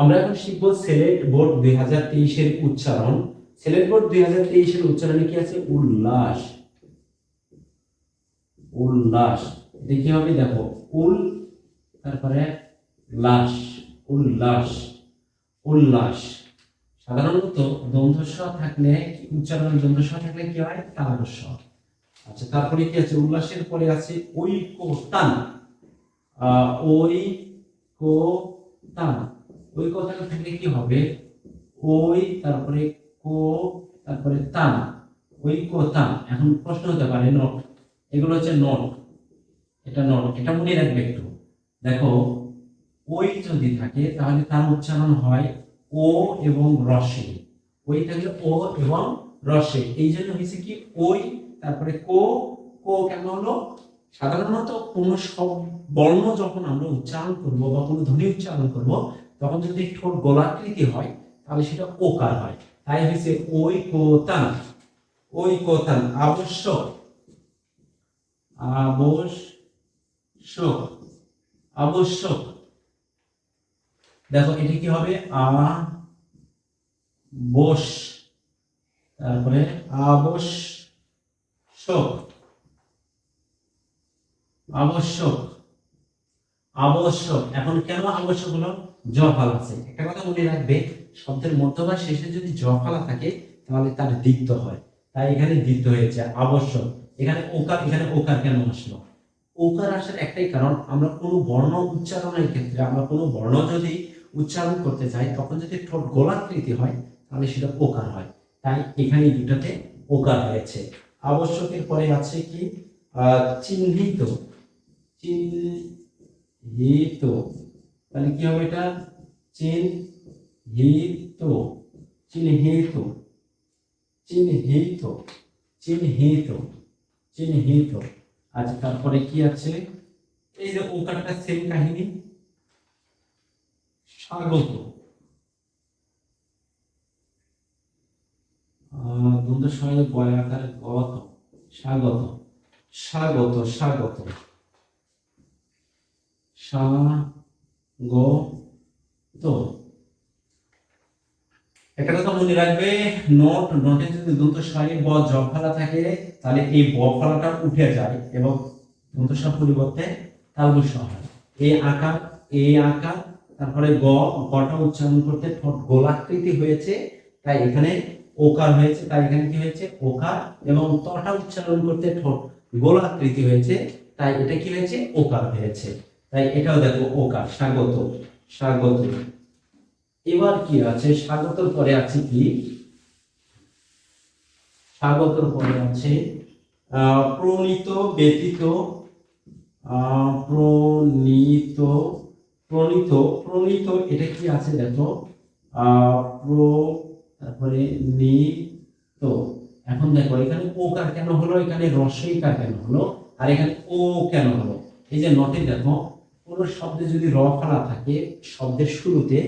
আমরা এখন শিখব সিলেট বোর্ড দুই হাজার তেইশের উচ্চারণ। সিলেট বোর্ড দুই হাজার তেইশের উচ্চারণে কি আছে? উল্লাস। উল্লাস। কি হবে দেখো? উল তারপরে লাশ। উল্লাস। উল্লাস। সাধারণত দ্বন্দ্বস্ব থাকলে উচ্চারণ দ্বন্দ্বস্ব থাকলে কি হয়? তালস্ব আচ্ছা তারপরে কি আছে? উল্লাসের পরে আছে ঐকতান আহ, ওই কথাটা থাকলে কি হবে? ওই, তারপরে কো, তারপরে তান ওই কো তান এখন প্রশ্ন হতে পারে নোট এগুলো হচ্ছে নোট এটা নোট এটা মনে রাখবে একটু। দেখো, ওই যদি থাকে, তাহলে তার উচ্চারণ হয় ও এবং রসে। ওই থাকলে ও এবং রসে। এই জন্য হয়েছে কি, ওই, তারপরে কো। কো কেন হলো? সাধারণত কোনো সব বর্ণ যখন আমরা উচ্চারণ করব বা কোনো ধ্বনি উচ্চারণ করব তখন যদি ঠোঁট গোলাকৃতি হয়, তাহলে সেটা ওকার হয়। তাই হয়েছে ওই কোতান ওই কোতান আবশ্যক। আবশ্যক। আবশ্যক। দেখো, এটি কি হবে? আ, বস। তারপরে আবশ্যক। আবশ্যক। আবশ্যক। এখন কেন আবশ্যক হলো জফাল আছে? একটা কথা মনে রাখবে, শব্দের মধ্য বা শেষে যদি জফালা থাকে, তাহলে তার দ্বিত্ব হয়। তাই এখানে দ্বিত্ব হয়েছে, আবশ্যক। এখানে ওকার এখানে ওকার কেন আসলো? ওকার আসার একটাই কারণ, আমরা কোনো বর্ণ উচ্চারণের ক্ষেত্রে, আমরা কোনো বর্ণ যদি উচ্চারণ করতে চাই, তখন যদি ঠোঁট গোলাকৃতি হয়, তাহলে সেটা ওকার হয়। তাই এখানে দুটাতে ওকার হয়েছে। আবশ্যকের পরে আছে কি? চিহ্নিত। চিহ্নিত তাহলে কি হবে এটা? চিহ্নিত। চিহ্নিত। চিহ্নিত। চিহ্নিত। চিহ্নিত। আচ্ছা তারপরে কি আছে? এই যে ওকারটা সেম কাহিনী। স্বাগত। দ্বন্দ্ব সঙ্গে বয় আকারে গত। স্বাগত। স্বাগত স্বাগত। স্বাগত একটা কথা মনে রাখবে নোট নোটে যদি দন্ত স্বরে ব, জ ফলা থাকে, তাহলে এই ব ফলাটা উঠে যায় এবং দন্ত স্বর পরিবর্তে তালবস্য হয়। এই আকার এই আকার, তারপরে গ, গটা উচ্চারণ করতে ঠোঁট গোলাকৃতি হয়েছে, তাই এখানে ওকার হয়েছে, তাই এখানে কি হয়েছে? ওকার এবং তটা উচ্চারণ করতে ঠোঁট গোলাকৃতি হয়েছে, তাই এটা কি হয়েছে? ওকার হয়েছে। তাই এটাও দেখো ওকার স্বাগত স্বাগত। এবার কি আছে? স্বাগতর পরে আছে কি? স্বাগতর পরে আছে প্রণীত, ব্যতীত প্রণীত প্রণীত প্রণীত, এটা কি আছে দেখো? প্র, তারপরে নিত। এখন দেখো, এখানে ও কার কেন হলো? এখানে রসইকার কেন হলো? আর এখানে ও কেন হলো? এই যে নটে দেখো কোনো শব্দে যদি র ফলা থাকে শব্দের শুরুতে,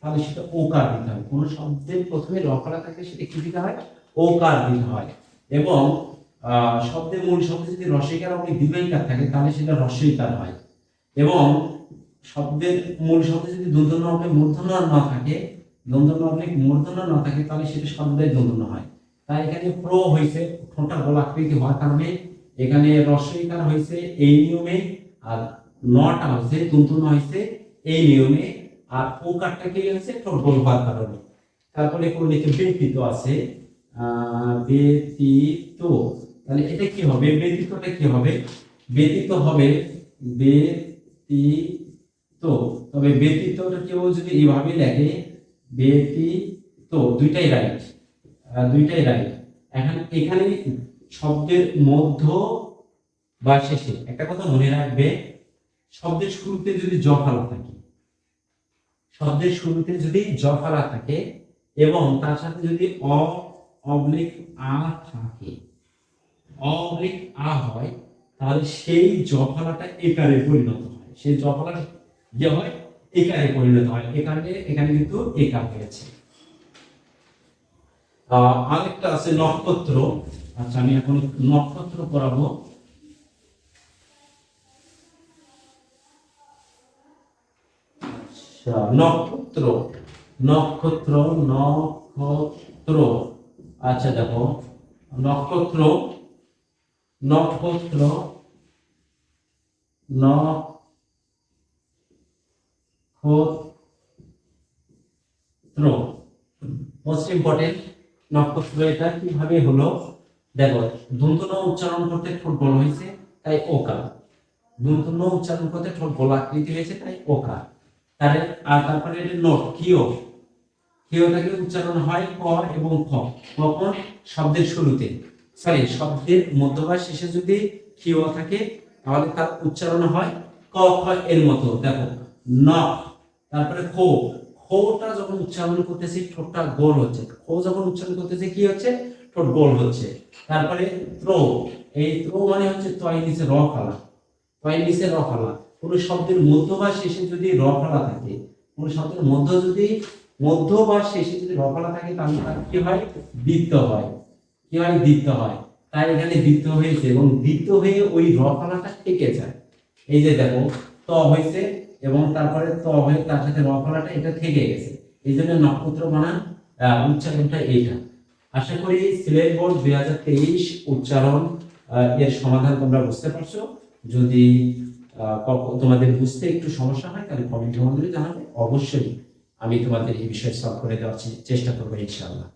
তাহলে সেটা ওকার দিতে হয়। কোনো শব্দের প্রথমে র ফলা থাকে সেটা কি দিতে হয়? ওকার দিতে হয়। এবং শব্দের মূল শব্দে যদি রসইকার এবং দীর্ঘইকার থাকে, তাহলে সেটা রসইকার হয়। এবং শব্দের মূল শব্দে যদি দন্তন্য হবে মূর্ধন্য না থাকে দন্তন্য হবে মূর্ধন্য না থাকে, তাহলে সেটা শব্দের দন্তন্য হয়। তাই এখানে প্র হয়েছে ঠোঁটা গোলাকৃতি হওয়ার কারণে এখানে রসইকার হয়েছে এই নিয়মে, আর নটা হয়েছে দন্তন্য হয়েছে, এই নিয়মে আর ওকারটা কি হয়েছে? গোল হওয়ার কারণে। তারপরে কোন নিচে ব্যতীত আছে ব্যতীত, তাহলে এটা কি হবে? ব্যতীতটা কি হবে? ব্যতীত হবে, ব্যতীত, তবে ব্যতীতটা কেউ যদি এইভাবে লেখে, ব্যতীত, দুইটাই রাইট দুইটাই রাইট এখন এখানে শব্দের মধ্য বা শেষে, একটা কথা মনে রাখবে শব্দের শুরুতে যদি জফালা থাকে, শব্দের শুরুতে যদি জফালা থাকে এবং তার সাথে যদি অ, অবলিক আ থাকে, অবলিক আ হয়, তাহলে সেই জফালাটা একারে পরিণত হয়। সেই জফালা যে হয়, একারে পরিণত হয়। এখানে এখানে কিন্তু একার হয়েছে। আরেকটা আছে নক্ষত্র। আচ্ছা আমি এখন নক্ষত্র পড়াবো। আচ্ছা নক্ষত্র নক্ষত্র নক্ষত্র। আচ্ছা দেখো, নক্ষত্র নক্ষত্র নক্ষত্র। মোস্ট ইম্পর্টেন্ট নক্ষত্র এটা কীভাবে হলো? দেখো দন্তন উচ্চারণ করতে ঠোঁট বড় হয়েছে, তাই ওকা দন্তন উচ্চারণ করতে ঠোঁট বড় আকৃতি হয়েছে, তাই ওকা তাহলে, আর তারপরে এটা নোট কিও কিওটাকে উচ্চারণ হয় ক এবং খ। কখন শব্দের শুরুতে। সরি শব্দের মধ্যভাগ শেষে যদি কিও থাকে, তাহলে তার উচ্চারণ হয় ক, খ এর মতো। দেখো ন তারপরে খো। খোটা যখন উচ্চারণ করতেছি, ঠোঁটটা গোল হচ্ছে। খো যখন উচ্চারণ করতেছি, কি হচ্ছে? ঠোঁট গোল হচ্ছে। তারপরে ত্রো এই ত্রো মানে হচ্ছে তয় নিচে র ফালা তয় নিচে র ফালা কোনো শব্দের মধ্য বা শেষে যদি র ফালা থাকে, কোনো শব্দের মধ্য যদি মধ্য বা শেষে যদি র ফালা থাকে, তাহলে তার কি হয়? বৃত্ত হয়। কি হয়? বৃত্ত হয়। তাই এখানে বৃত্ত হয়েছে এবং বৃত্ত হয়ে ওই র ফালাটা থেকে যায়। এই যে দেখো, ত হয়েছে এবং তারপরে ত হয়ে তার সাথে র ফলাটা এটা থেকে গেছে। এই জন্য নক্ষত্র বানান উচ্চারণটা এইটা। আশা করি সিলেট বোর্ড দুই হাজার তেইশ উচ্চারণ এর সমাধান তোমরা বুঝতে পারছ। যদি তোমাদের বুঝতে একটু সমস্যা হয়, তাহলে কমেন্টের মাধ্যমে জানাবে। অবশ্যই আমি তোমাদের এই বিষয়ে সলভ করে দেওয়ার চেষ্টা করব ইনশাআল্লাহ।